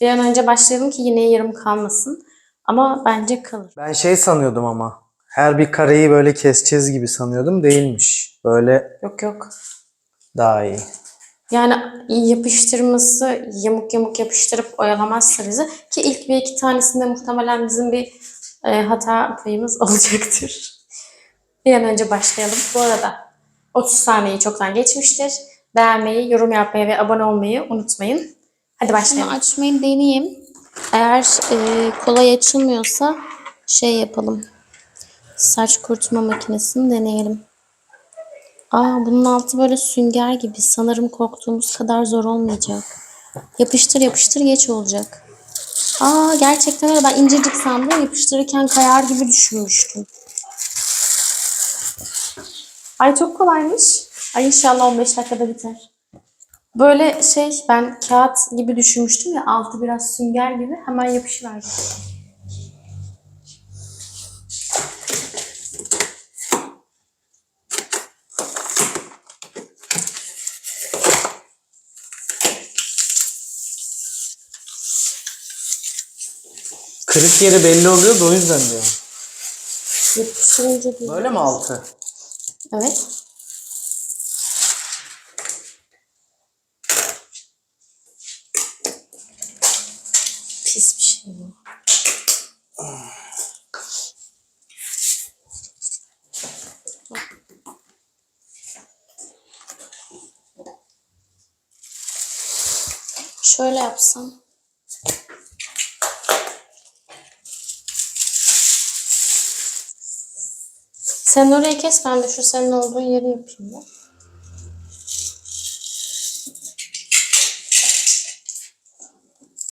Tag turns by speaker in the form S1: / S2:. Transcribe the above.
S1: Bir an önce başlayalım ki yine yarım kalmasın. Ama bence kalır.
S2: Ben şey sanıyordum ama. Her bir kareyi böyle keseceğiz gibi sanıyordum. Değilmiş. Böyle
S1: Yok yok.
S2: daha iyi.
S1: Yani yapıştırması yamuk yamuk yapıştırıp oyalamazsa bizi ki ilk bir iki tanesinde muhtemelen bizim bir e, hata payımız olacaktır. Bir an önce başlayalım. Bu arada 30 saniyeyi çoktan geçmiştir. Beğenmeyi, yorum yapmayı ve abone olmayı unutmayın. Hadi başlayalım.
S3: Şunu açmayı deneyeyim. Eğer e, kolay açılmıyorsa şey yapalım. Saç kurutma makinesini deneyelim. Aa bunun altı böyle sünger gibi. Sanırım korktuğumuz kadar zor olmayacak. Yapıştır yapıştır geç olacak. Aa gerçekten öyle. Ben incecik sandım. Yapıştırırken kayar gibi düşünmüştüm.
S1: Ay çok kolaymış. Ay inşallah 15 dakikada biter. Böyle şey ben kağıt gibi düşünmüştüm ya altı biraz sünger gibi hemen yapışıverdi.
S2: Kırık yeri belli oluyor da o yüzden.
S1: Yapıştırınca değil.
S2: Böyle mi altı?
S1: Evet. Bu.
S3: Şöyle yapsam.
S1: Sen orayı kes ben de şu senin olduğun yeri yapayım ya.